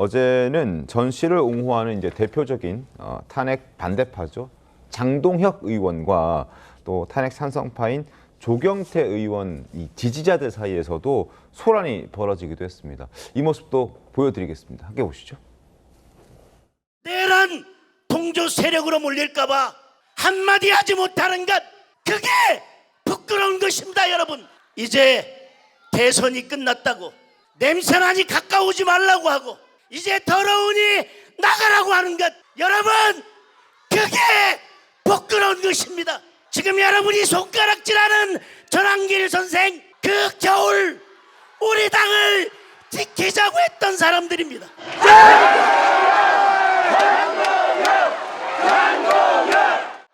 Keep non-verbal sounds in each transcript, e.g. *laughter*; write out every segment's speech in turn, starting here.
어제는 전 씨를 옹호하는 이제 대표적인 어, 탄핵 반대파죠. 장동혁 의원과 또 탄핵 찬성파인 조경태 의원 이 지지자들 사이에서도 소란이 벌어지기도 했습니다. 이 모습도 보여드리겠습니다. 함께 보시죠. 내란 동조 세력으로 몰릴까봐 한마디 하지 못하는 것 그게 부끄러운 것입니다 여러분 이제 대선이 끝났다고 냄새나니 가까우지 말라고 하고 이제 더러우니 나가라고 하는 것. 여러분 그게 부끄러운 것입니다. 지금 여러분이 손가락질하는 전환길 선생 그 겨울 우리 당을 지키자고 했던 사람들입니다.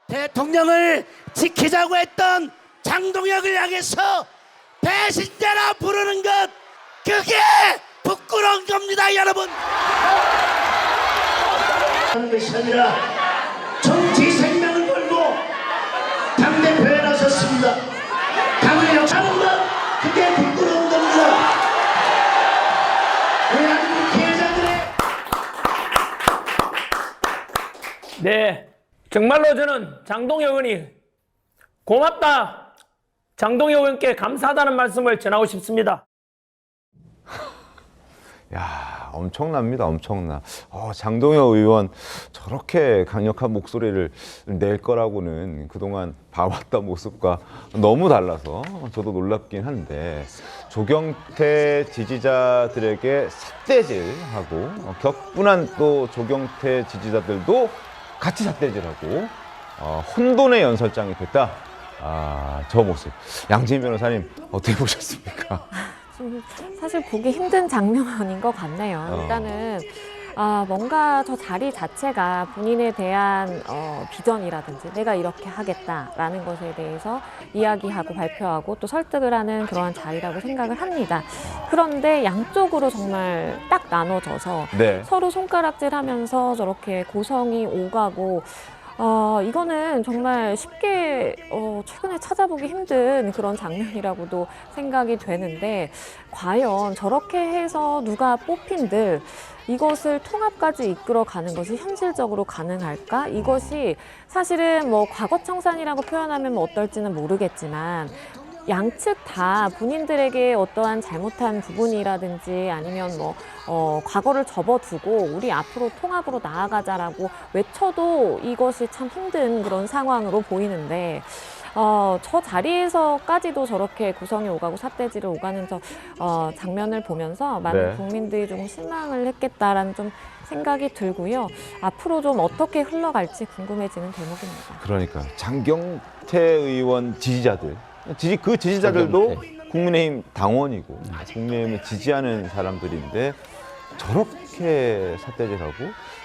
대통령을 지키자고 했던 장동혁을 향해서 배신자라 부르는 것 그게 부끄러운 겁니다 여러분 하는 것이 아니라 정치 생명을 걸고 당 대표에 나섰습니다 당을 역사하는 것 그게 부끄러운 겁니다 대한민국 피해자들의 네, 정말로 저는 장동혁 의원이 고맙다. 장동혁 의원께 감사하다는 말씀을 전하고 싶습니다. 야 엄청납니다 엄청나. 어, 장동혁 의원 저렇게 강력한 목소리를 낼 거라고는 그동안 봐왔던 모습과 너무 달라서 저도 놀랍긴 한데 조경태 지지자들에게 삿대질하고 어, 격분한 또 조경태 지지자들도 같이 삿대질하고 어, 혼돈의 연설장이 됐다. 아, 저 모습. 양진 변호사님 어떻게 보셨습니까? *laughs* 좀 사실 보기 힘든 장면인 *laughs* 것 같네요. 어. 일단은 아, 뭔가 저 자리 자체가 본인에 대한 어, 비전이라든지 내가 이렇게 하겠다라는 것에 대해서 이야기하고 발표하고 또 설득을 하는 그러한 자리라고 생각을 합니다. 그런데 양쪽으로 정말 딱 나눠져서 네. 서로 손가락질 하면서 저렇게 고성이 오가고 어, 이거는 정말 쉽게 어, 최근에 찾아보기 힘든 그런 장면이라고도 생각이 되는데 과연 저렇게 해서 누가 뽑힌들 이것을 통합까지 이끌어 가는 것이 현실적으로 가능할까? 이것이 사실은 뭐 과거 청산이라고 표현하면 뭐 어떨지는 모르겠지만 양측 다 본인들에게 어떠한 잘못한 부분이라든지 아니면 뭐 어, 과거를 접어두고 우리 앞으로 통합으로 나아가자라고 외쳐도 이것이 참 힘든 그런 상황으로 보이는데 어, 저 자리에서까지도 저렇게 구성이 오가고 삿대질을 오가는 저 어, 장면을 보면서 많은 네. 국민들이 좀 실망을 했겠다라는 좀 생각이 들고요. 앞으로 좀 어떻게 흘러갈지 궁금해지는 대목입니다. 그러니까 장경태 의원 지지자들 지지 그 지지자들도 국민의힘 당원이고 국민의힘을 지지하는 사람들인데 저렇게 삿대질하고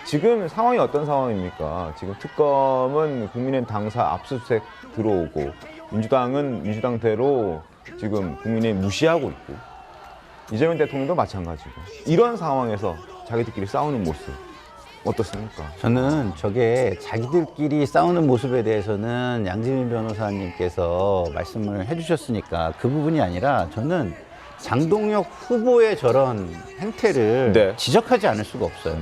지금 상황이 어떤 상황입니까? 지금 특검은 국민의힘 당사 압수수색 들어오고 민주당은 민주당대로 지금 국민의힘 무시하고 있고 이재명 대통령도 마찬가지고 이런 상황에서 자기들끼리 싸우는 모습 어떻습니까? 저는 저게 자기들끼리 싸우는 모습에 대해서는 양지민 변호사님께서 말씀을 해주셨으니까 그 부분이 아니라 저는 장동혁 후보의 저런 행태를 네. 지적하지 않을 수가 없어요.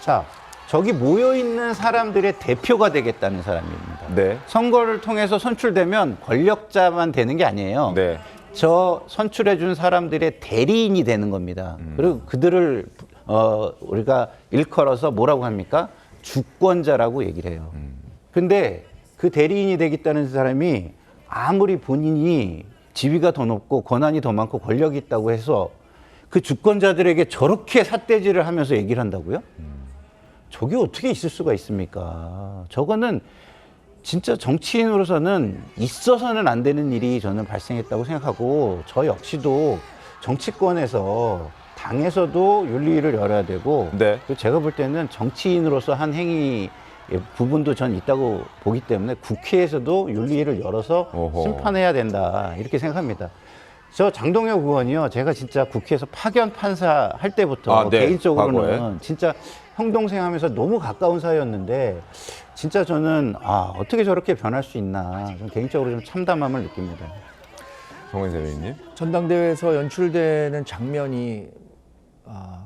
자, 저기 모여 있는 사람들의 대표가 되겠다는 사람입니다. 네. 선거를 통해서 선출되면 권력자만 되는 게 아니에요. 네. 저 선출해 준 사람들의 대리인이 되는 겁니다. 그리고 그들을 어 우리가 일컬어서 뭐라고 합니까? 주권자라고 얘기를 해요. 근데 그 대리인이 되겠다는 사람이 아무리 본인이 지위가 더 높고 권한이 더 많고 권력이 있다고 해서 그 주권자들에게 저렇게 삿대질을 하면서 얘기를 한다고요? 저게 어떻게 있을 수가 있습니까? 저거는 진짜 정치인으로서는 있어서는 안 되는 일이 저는 발생했다고 생각하고 저 역시도 정치권에서 당에서도 윤리를 열어야 되고 네. 또 제가 볼 때는 정치인으로서 한 행위 부분도 전 있다고 보기 때문에 국회에서도 윤리를 열어서 어허. 심판해야 된다 이렇게 생각합니다. 저 장동혁 의원이요, 제가 진짜 국회에서 파견 판사 할 때부터 아, 네. 개인적으로는 과거에. 진짜 형 동생 하면서 너무 가까운 사이였는데 진짜 저는 아 어떻게 저렇게 변할 수 있나 좀 개인적으로 좀 참담함을 느낍니다. 정원 대변인님. 전당대회에서 연출되는 장면이 아,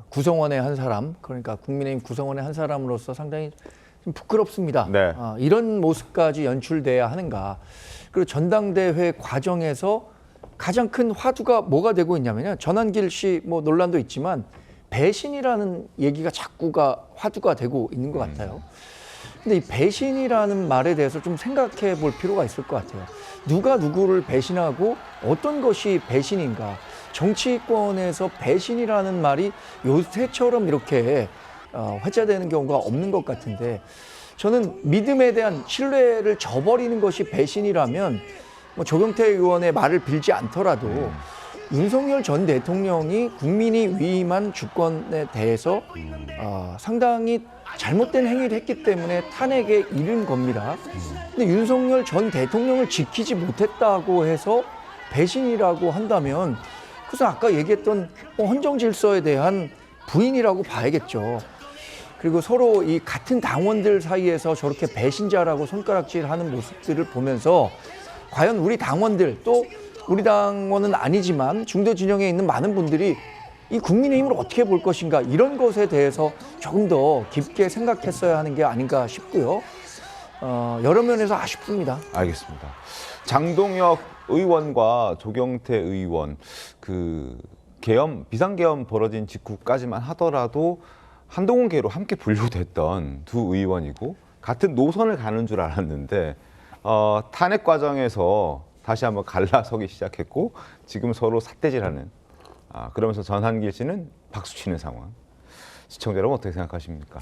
구성원의 한 사람, 그러니까 국민의힘 구성원의 한 사람으로서 상당히 좀 부끄럽습니다. 네. 아, 이런 모습까지 연출돼야 하는가? 그리고 전당대회 과정에서 가장 큰 화두가 뭐가 되고 있냐면요. 전환길 씨 뭐 논란도 있지만 배신이라는 얘기가 자꾸가 화두가 되고 있는 것 같아요. 근데 이 배신이라는 말에 대해서 좀 생각해 볼 필요가 있을 것 같아요. 누가 누구를 배신하고 어떤 것이 배신인가? 정치권에서 배신이라는 말이 요새처럼 이렇게 어, 회자되는 경우가 없는 것 같은데 저는 믿음에 대한 신뢰를 저버리는 것이 배신이라면 뭐 조경태 의원의 말을 빌지 않더라도 윤석열 전 대통령이 국민이 위임한 주권에 대해서 어, 상당히 잘못된 행위를 했기 때문에 탄핵에 이른 겁니다. 근데 윤석열 전 대통령을 지키지 못했다고 해서 배신이라고 한다면 그래서 아까 얘기했던 뭐 헌정 질서에 대한 부인이라고 봐야겠죠. 그리고 서로 이 같은 당원들 사이에서 저렇게 배신자라고 손가락질하는 모습들을 보면서 과연 우리 당원들 또 우리 당원은 아니지만 중도 진영에 있는 많은 분들이 이 국민의힘을 어떻게 볼 것인가 이런 것에 대해서 조금 더 깊게 생각했어야 하는 게 아닌가 싶고요. 어, 여러 면에서 아쉽습니다. 알겠습니다. 장동혁 의원과 조경태 의원 그 계엄 비상계엄 벌어진 직후까지만 하더라도 한동훈 계로 함께 분류됐던 두 의원이고 같은 노선을 가는 줄 알았는데 어, 탄핵 과정에서 다시 한번 갈라서기 시작했고 지금 서로 삿대질하는 아, 그러면서 전한길 씨는 박수치는 상황. 시청자 여러분 어떻게 생각하십니까?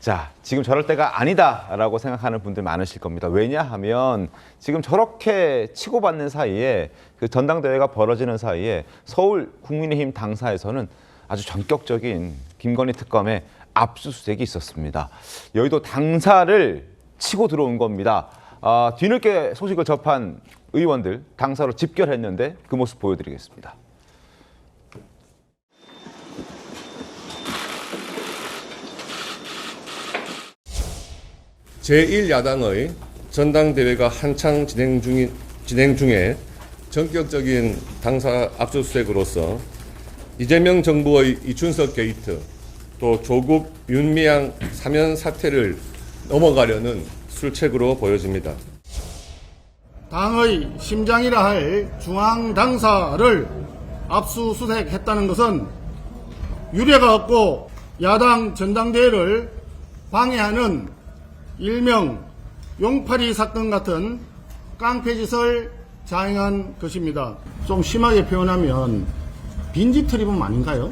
자, 지금 저럴 때가 아니다라고 생각하는 분들 많으실 겁니다. 왜냐하면 지금 저렇게 치고받는 사이에 그 전당대회가 벌어지는 사이에 서울 국민의힘 당사에서는 아주 전격적인 김건희 특검의 압수수색이 있었습니다. 여의도 당사를 치고 들어온 겁니다. 아, 뒤늦게 소식을 접한 의원들 당사로 집결했는데 그 모습 보여드리겠습니다. 제1야당의 전당대회가 한창 진행 중인 진행 중에 전격적인 당사 압수수색으로서 이재명 정부의 이준석 게이트 또 조국 윤미향 사면 사태를 넘어가려는 술책으로 보여집니다. 당의 심장이라 할 중앙 당사를 압수수색했다는 것은 유례가 없고 야당 전당대회를 방해하는 일명 용팔이 사건 같은 깡패짓을 자행한 것입니다. 좀 심하게 표현하면 빈집 트립은 아닌가요?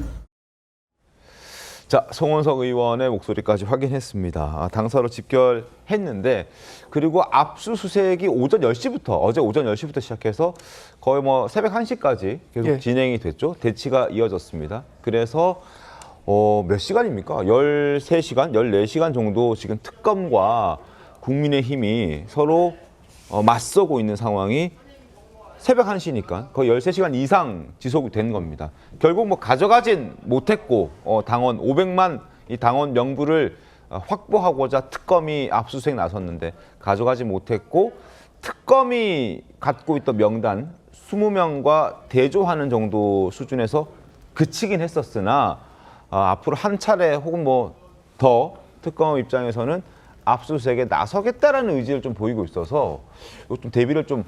자, 송원석 의원의 목소리까지 확인했습니다. 아, 당사로 집결했는데 그리고 압수수색이 오전 10시부터 어제 오전 10시부터 시작해서 거의 뭐 새벽 1시까지 계속 예. 진행이 됐죠. 대치가 이어졌습니다. 그래서 어, 몇 시간입니까? 13시간, 14시간 정도 지금 특검과 국민의힘이 서로 어, 맞서고 있는 상황이 새벽 1시니까 거의 13시간 이상 지속이 된 겁니다. 결국 뭐 가져가진 못했고 어, 당원 500만 이 당원 명부를 어, 확보하고자 특검이 압수수색 나섰는데 가져가지 못했고 특검이 갖고 있던 명단 20명과 대조하는 정도 수준에서 그치긴 했었으나 어, 앞으로 한 차례 혹은 뭐 더 특검 입장에서는 압수수색에 나서겠다라는 의지를 좀 보이고 있어서 좀 대비를 좀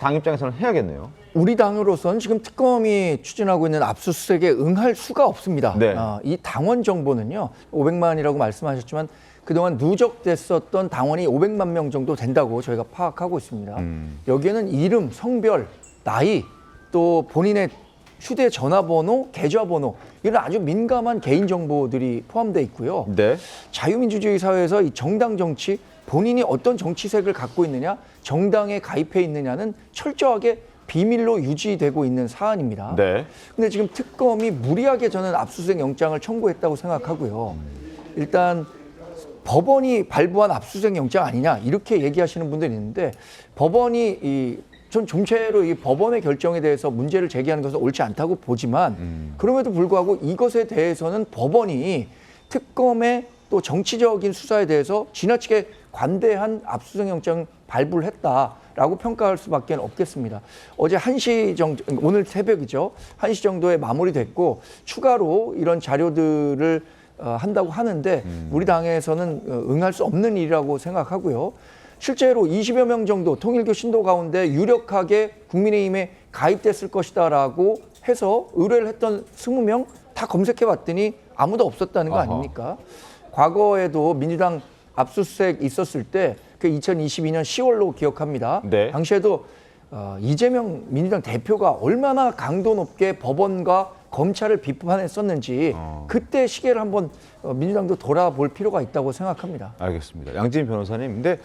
당 입장에서는 해야겠네요. 우리 당으로서는 지금 특검이 추진하고 있는 압수수색에 응할 수가 없습니다. 네. 아, 이 당원 정보는요, 500만이라고 말씀하셨지만 그동안 누적됐었던 당원이 500만 명 정도 된다고 저희가 파악하고 있습니다. 여기에는 이름, 성별, 나이, 또 본인의 휴대전화번호, 계좌번호 이런 아주 민감한 개인 정보들이 포함되어 있고요. 네. 자유민주주의 사회에서 이 정당 정치 본인이 어떤 정치색을 갖고 있느냐 정당에 가입해 있느냐는 철저하게 비밀로 유지되고 있는 사안입니다. 네. 근데 지금 특검이 무리하게 저는 압수수색 영장을 청구했다고 생각하고요. 일단 법원이 발부한 압수수색 영장 아니냐 이렇게 얘기하시는 분들이 있는데 법원이 이 전 전체로 이 법원의 결정에 대해서 문제를 제기하는 것은 옳지 않다고 보지만 그럼에도 불구하고 이것에 대해서는 법원이 특검의 또 정치적인 수사에 대해서 지나치게 관대한 압수수색 영장 발부를 했다. 라고 평가할 수밖에 없겠습니다. 어제 1시 정도, 오늘 새벽이죠. 1시 정도에 마무리됐고, 추가로 이런 자료들을 어, 한다고 하는데, 우리 당에서는 어, 응할 수 없는 일이라고 생각하고요. 실제로 20여 명 정도 통일교 신도 가운데 유력하게 국민의힘에 가입됐을 것이다라고 해서 의뢰를 했던 20명 다 검색해 봤더니 아무도 없었다는 거 아하. 아닙니까? 과거에도 민주당 압수수색 있었을 때 그 2022년 10월로 기억합니다. 네. 당시에도 어, 이재명 민주당 대표가 얼마나 강도 높게 법원과 검찰을 비판했었는지 어. 그때 시계를 한번 어, 민주당도 돌아볼 필요가 있다고 생각합니다. 알겠습니다. 양진 변호사님, 근데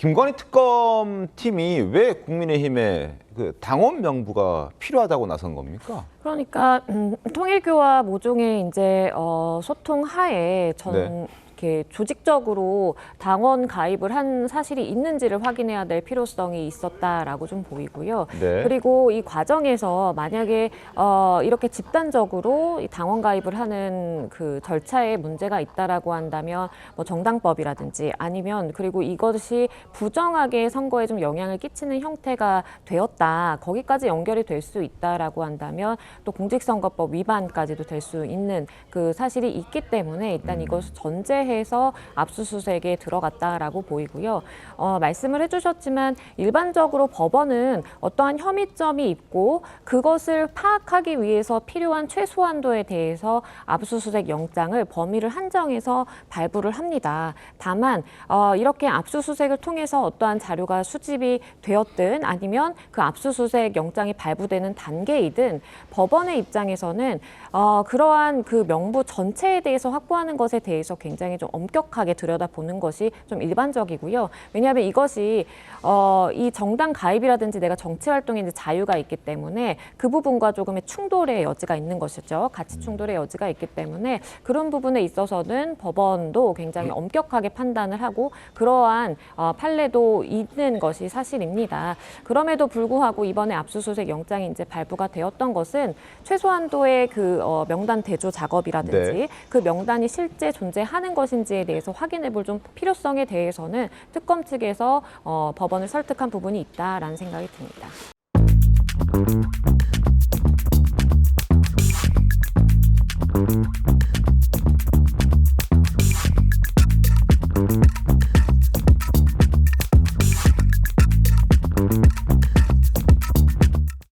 김건희 특검 팀이 왜 국민의힘에 그 당원 명부가 필요하다고 나선 겁니까? 그러니까 음, 통일교와 모종의 이제 어, 소통 하에 전 네. 이렇게 조직적으로 당원 가입을 한 사실이 있는지를 확인해야 될 필요성이 있었다라고 좀 보이고요. 네. 그리고 이 과정에서 만약에 어, 이렇게 집단적으로 이 당원 가입을 하는 그 절차에 문제가 있다라고 한다면 뭐 정당법이라든지 아니면 그리고 이것이 부정하게 선거에 좀 영향을 끼치는 형태가 되었다 거기까지 연결이 될 수 있다라고 한다면 또 공직선거법 위반까지도 될 수 있는 그 사실이 있기 때문에 일단 이것을 전제해 서 압수수색에 들어갔다라고 보이고요. 어, 말씀을 해주셨지만 일반적으로 법원은 어떠한 혐의점이 있고 그것을 파악하기 위해서 필요한 최소한도에 대해서 압수수색 영장을 범위를 한정해서 발부를 합니다. 다만 어, 이렇게 압수수색을 통해서 어떠한 자료가 수집이 되었든 아니면 그 압수수색 영장이 발부되는 단계이든 법원의 입장에서는 어, 그러한 그 명부 전체에 대해서 확보하는 것에 대해서 굉장히 좀 엄격하게 들여다보는 것이 좀 일반적이고요. 왜냐하면 이것이 어, 이 정당 가입이라든지 내가 정치 활동에 이제 자유가 있기 때문에 그 부분과 조금의 충돌의 여지가 있는 것이죠. 가치 충돌의 여지가 있기 때문에 그런 부분에 있어서는 법원도 굉장히 엄격하게 판단을 하고 그러한 어, 판례도 있는 것이 사실입니다. 그럼에도 불구하고 이번에 압수수색 영장이 이제 발부가 되었던 것은 최소한도의 그 어, 명단 대조 작업이라든지 네. 그 명단이 실제 존재하는 것인지에 대해서 확인해 볼 좀 필요성에 대해서는 특검 측에서 어, 법원을 설득한 부분이 있다라는 생각이 듭니다.